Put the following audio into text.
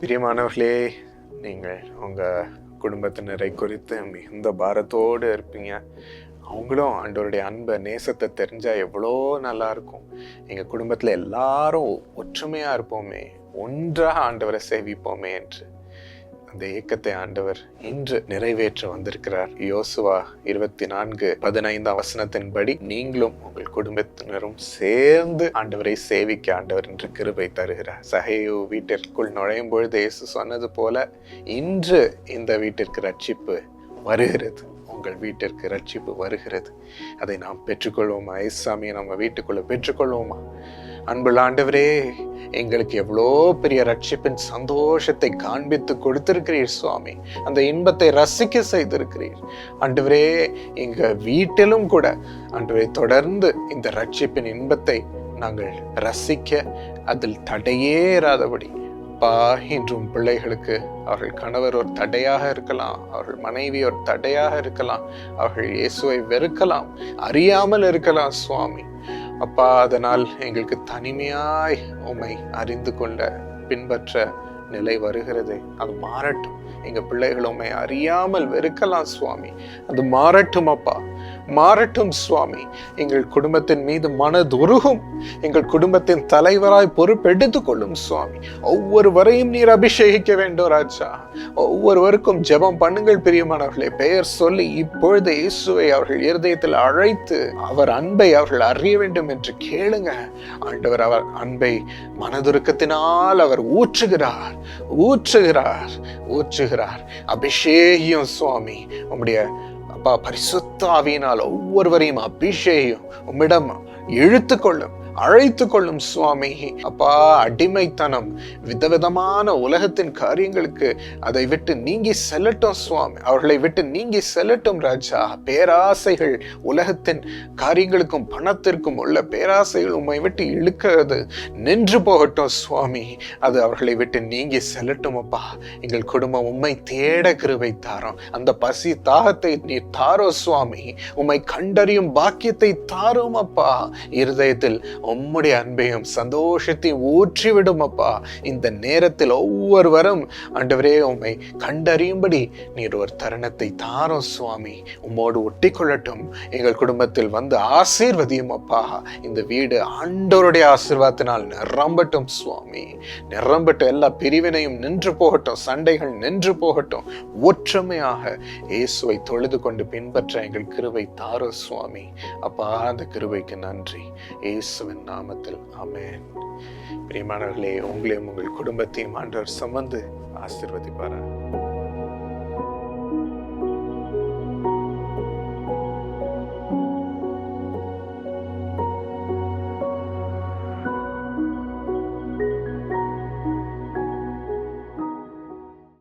பிரியமானவர்களே நீங்கள் உங்கள் குடும்பத்தினரை குறித்து மிகுந்த பாரத்தோடு இருப்பீங்க. அவங்களும் ஆண்டவருடைய அன்பை நேசத்தை தெரிஞ்சால் எவ்வளோ நல்லா இருக்கும். எங்கள் குடும்பத்தில் எல்லாரும் ஒற்றுமையாக இருப்போமே ஒன்றாக ஆண்டவரை சேவிப்போமே என்று. அந்த இயக்கத்தை ஆண்டவர் இன்று நிறைவேற்ற வந்திருக்கிறார். யோசுவா இருபத்தி நான்கு பதினைந்தாம் வசனத்தின்படி நீங்களும் உங்கள் குடும்பத்தினரும் சேர்ந்து ஆண்டவரை சேவிக்க ஆண்டவர் என்று கிருபை தருகிறார். சகையோ வீட்டிற்குள் நுழையும் பொழுது இயேசு சொன்னது போல இன்று இந்த வீட்டிற்கு ரட்சிப்பு வருகிறது. உங்கள் வீட்டிற்கு ரட்சிப்பு வருகிறது. அதை நாம் பெற்றுக்கொள்வோமா? ஐசாமியை நம்ம வீட்டுக்குள்ள பெற்றுக்கொள்வோமா? அன்புள்ள ஆண்டவரே எங்களுக்கு எவ்வளோ பெரிய ரட்சிப்பின் சந்தோஷத்தை காண்பித்து கொடுத்திருக்கிறீர் சுவாமி. அந்த இன்பத்தை ரசிக்க செய்திருக்கிறீர். ஆண்டவரே எங்கள் வீட்டிலும் கூட ஆண்டவரே தொடர்ந்து இந்த ரட்சிப்பின் இன்பத்தை நாங்கள் ரசிக்க அதில் தடையே இராதபடி அப்பா இன்றும் பிள்ளைகளுக்கு அவர்கள் கணவர் ஒரு தடையாக இருக்கலாம் அவர்கள் மனைவி ஒரு தடையாக இருக்கலாம் அவர்கள் இயேசுவை வெறுக்கலாம் அறியாமல் இருக்கலாம் சுவாமி. அப்பா அதனால் எங்களுக்கு தனிமையாய் உம்மை அறிந்து கொள்ள பின்பற்ற நிலை வருகிறது. அது மாறட்டும். எங்கள் பிள்ளைகள் உண்மை அறியாமல் வெறுக்கலாம் சுவாமி. அது மாறட்டும் அப்பா. மாறட்டும் சுவாமி. எங்கள் குடும்பத்தின் மீது மனதுருகும். எங்கள் குடும்பத்தின் தலைவராய் பொறுப்பெடுத்துக் கொள்ளும் சுவாமி. ஒவ்வொருவரையும் நீர் அபிஷேகிக்க வேண்டும் ராஜா. ஒவ்வொருவருக்கும் ஜெபம் பண்ணுங்கள் பிரியமானவர்களே. பெயர் சொல்லி இப்பொழுது இயேசுவை அவர்கள் இருதயத்தில் அழைத்து அவர் அன்பை அவர்கள் அறிய வேண்டும் என்று கேளுங்க. ஆண்டவர் அவர் அன்பை மனதுருக்கத்தினால் அவர் ஊற்றுகிறார். ஊற்றுகிறார். ஊற்றுகிறார். அபிஷேகியம் சுவாமி. உம்முடைய அப்பா பரிசுத்த ஆவியினால் ஒவ்வொருவரையும் அபிஷேகம் உம்மிடம் இழுத்து கொள்ளும் அழைத்து கொள்ளும் சுவாமி. அப்பா அடிமைத்தனம். விதவிதமான உலகத்தின் காரியங்களுக்கு அதை விட்டு நீங்கி செல்லட்டும் சுவாமி. அவர்களை விட்டு நீங்கி செல்லட்டும் ராஜா. பேராசைகள் உலகத்தின் காரியங்களுக்கும் பணத்திற்கும் உள்ள பேராசைகள் உம்மை விட்டு இழுக்கிறது. நின்று போகட்டும் சுவாமி. அது அவர்களை விட்டு நீங்கி செல்லட்டும் அப்பா. எங்கள் குடும்பம் உம்மை தேட கிருவை தாரோம். அந்த பசி தாகத்தை நீ தாரோ சுவாமி. உம்மை கண்டறியும் பாக்கியத்தை தாரும் அப்பா. இருதயத்தில் உம்முடைய அன்பையும் சந்தோஷத்தையும் ஊற்றிவிடும் அப்பா. இந்த நேரத்தில் ஒவ்வொருவரும் ஆண்டவரே உம்மை கண்டறியும்படி நீர் ஒரு தருணத்தை தாரோ சுவாமி. உம்மோடு ஒட்டி கொள்ளட்டும் எங்கள் குடும்பத்தில் வந்து ஆசீர்வதியும் அப்பா. இந்த வீடு ஆண்டவருடைய ஆசீர்வாதத்தினால் நிரம்பட்டும் சுவாமி. நிரம்பட்டும் எல்லா பிரிவினையும் நின்று போகட்டும். சண்டைகள் நின்று போகட்டும். ஒற்றுமையாக இயேசுவை தொழுது கொண்டு பின்பற்ற எங்கள் கிருவை தாரோ சுவாமி. அப்பா அந்த கிருவைக்கு நன்றி. இயேசுவின் நாமத்தில். அமேன் பிரியமானவர்களே உங்களையும் உங்கள் குடும்பத்தையும் ஆண்டவர் சுமந்து ஆசீர்வதிப்பாரா